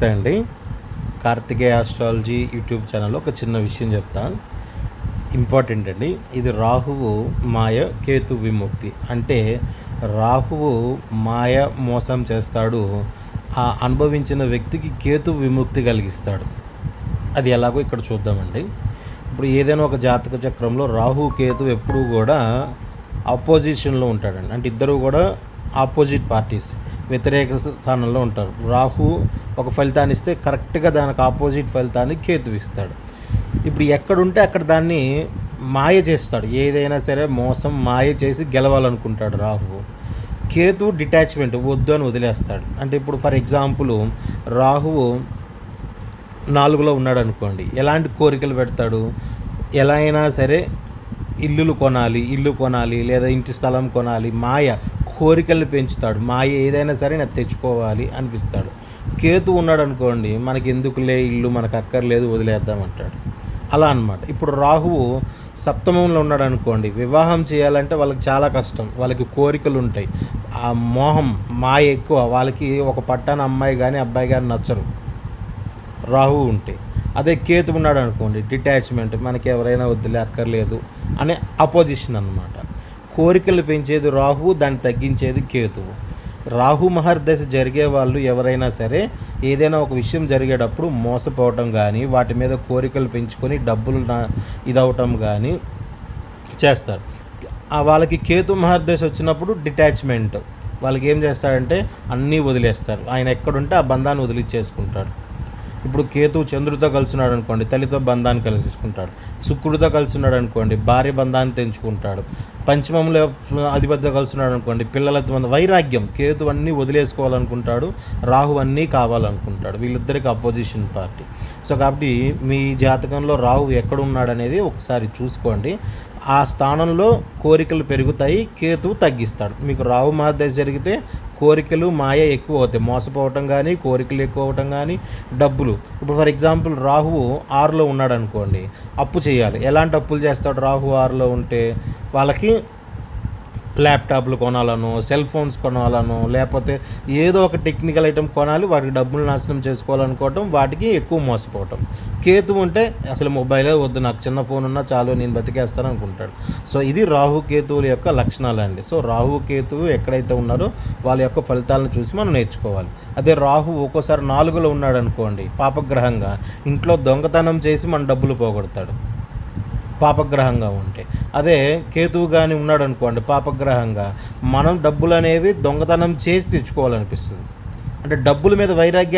నమస్తే అండి. Karthikeya astrology YouTube ఛానల్లో ఒక చిన్న విషయం చెప్తా ఇంపార్టెంట్ అండి. ఇది రాహువు మాయ కేతు విముక్తి. అంటే రాహువు మాయ మోసం చేస్తాడు. ఆ అనుభవించిన వ్యక్తికి కేతు విముక్తి కలిగిస్తాడు. అది ఎలాగో ఇక్కడ చూద్దామండి. ఇప్పుడు ఏదైనా ఒక జాతక చక్రంలో రాహు కేతు ఎప్పుడూ కూడా అపోజిషన్లో ఉంటాడండి. అంటే ఇద్దరు కూడా ఆపోజిట్ పార్టీస్ వ్యతిరేక స్థానంలో ఉంటారు. రాహు ఒక ఫలితాన్ని ఇస్తే కరెక్ట్గా దానికి ఆపోజిట్ ఫలితాన్ని కేతు ఇస్తాడు. ఇప్పుడు ఎక్కడుంటే అక్కడ దాన్ని మాయ చేస్తాడు. ఏదైనా సరే మోసం మాయ చేసి గెలవాలనుకుంటాడు రాహువు. కేతు డిటాచ్మెంట్ వద్దు అని వదిలేస్తాడు. అంటే ఇప్పుడు ఫర్ ఎగ్జాంపుల్ రాహువు నాలుగులో ఉన్నాడు అనుకోండి. ఎలాంటి కోరికలు పెడతాడు? ఎలా అయినా సరే ఇల్లులు కొనాలి ఇల్లు కొనాలి లేదా ఇంటి స్థలం కొనాలి మాయ. కోరికలు పెంచుతాడు. మాయ ఏదైనా సరే నాకు తెచ్చుకోవాలి అనిపిస్తాడు. కేతు ఉన్నాడు అనుకోండి మనకి ఎందుకులే ఇల్లు మనకు అక్కర్లేదు వదిలేద్దామంటాడు అలా అన్నమాట. ఇప్పుడు రాహువు సప్తమంలో ఉన్నాడు అనుకోండి వివాహం చేయాలంటే వాళ్ళకి చాలా కష్టం. వాళ్ళకి కోరికలు ఉంటాయి ఆ మోహం మాయ ఎక్కువ. వాళ్ళకి ఒక పట్టాన అమ్మాయి కానీ అబ్బాయి కానీ నచ్చరు. రాహు ఉంటే. అదే కేతు ఉన్నాడు అనుకోండి డిటాచ్మెంట్ మనకి ఎవరైనా వద్దులే అక్కర్లేదు అనే అపోజిషన్ అన్నమాట. కోరికలు పెంచేది రాహువు దాన్ని తగ్గించేది కేతువు. రాహు మహర్దశ జరిగే వాళ్ళు ఎవరైనా సరే ఏదైనా ఒక విషయం జరిగేటప్పుడు మోసపోవటం కానీ వాటి మీద కోరికలు పెంచుకొని డబ్బులు నా- ఇదవటం కానీ చేస్తారు. వాళ్ళకి కేతు మహర్దశ వచ్చినప్పుడు డిటాచ్మెంట్. వాళ్ళకి ఏం చేస్తాడంటే అన్నీ వదిలేస్తారు. ఆయన ఎక్కడుంటే ఆ బంధాన్ని వదిలిచ్చేసుకుంటాడు. ఇప్పుడు కేతు చంద్రుడితో కలుసున్నాడు అనుకోండి తల్లితో బంధాన్ని కలిసేసుకుంటాడు. శుక్రుడితో కలుసున్నాడు అనుకోండి భార్య బంధాన్ని తెంచుకుంటాడు. పంచమంలో అధిపతితో కలుస్తున్నాడు అనుకోండి పిల్లలతో మన వైరాగ్యం కేతు అన్నీ వదిలేసుకోవాలనుకుంటాడు రాహు అన్నీ కావాలనుకుంటాడు వీళ్ళిద్దరికి అపోజిషన్ పార్టీ సో కాబట్టి మీ జాతకంలో రాహు ఎక్కడ ఉన్నాడనేది ఒకసారి చూసుకోండి. ఆ స్థానంలో కోరికలు పెరుగుతాయి కేతువు తగ్గిస్తాడు. మీకు రాహు మహాదశ జరిగితే కోరికలు మాయ ఎక్కువ అవుతాయి. మోసపోవటం కానీ కోరికలు ఎక్కువ అవటం కానీ డబ్బులు. ఇప్పుడు ఫర్ ఎగ్జాంపుల్ రాహువు ఆరులో ఉన్నాడు అనుకోండి అప్పు చేయాలి. ఎలాంటి అప్పులు చేస్తాడు రాహు ఆరులో ఉంటే? వాళ్ళకి ల్యాప్టాప్లు కొనాలను సెల్ ఫోన్స్ కొనాలను లేకపోతే ఏదో ఒక టెక్నికల్ ఐటమ్ కొనాలి వాటికి డబ్బులు నాశనం చేసుకోవాలనుకోవటం వాటికి ఎక్కువ మోసపోవటం. కేతు ఉంటే అసలు మొబైలే వద్దు నాకు చిన్న ఫోన్ ఉన్నా చాలు నేను బతికేస్తాను అనుకుంటాడు. సో ఇది రాహు కేతువుల యొక్క లక్షణాలు అండి సో రాహు కేతువు ఎక్కడైతే ఉన్నారో వాళ్ళ యొక్క ఫలితాలను చూసి మనం నేర్చుకోవాలి. అదే రాహు ఒక్కోసారి నాలుగులో ఉన్నాడు అనుకోండి పాపగ్రహంగా ఇంట్లో దొంగతనం చేసి మన డబ్బులు పోగొడతాడు. పాపగ్రహంగా ఉంటే. అదే కేతువు కానీ ఉన్నాడు అనుకోండి పాపగ్రహంగా మనం డబ్బులు అనేవి దొంగతనం చేసి తెచ్చుకోవాలనిపిస్తుంది. అంటే డబ్బుల మీద వైరాగ్యాన్ని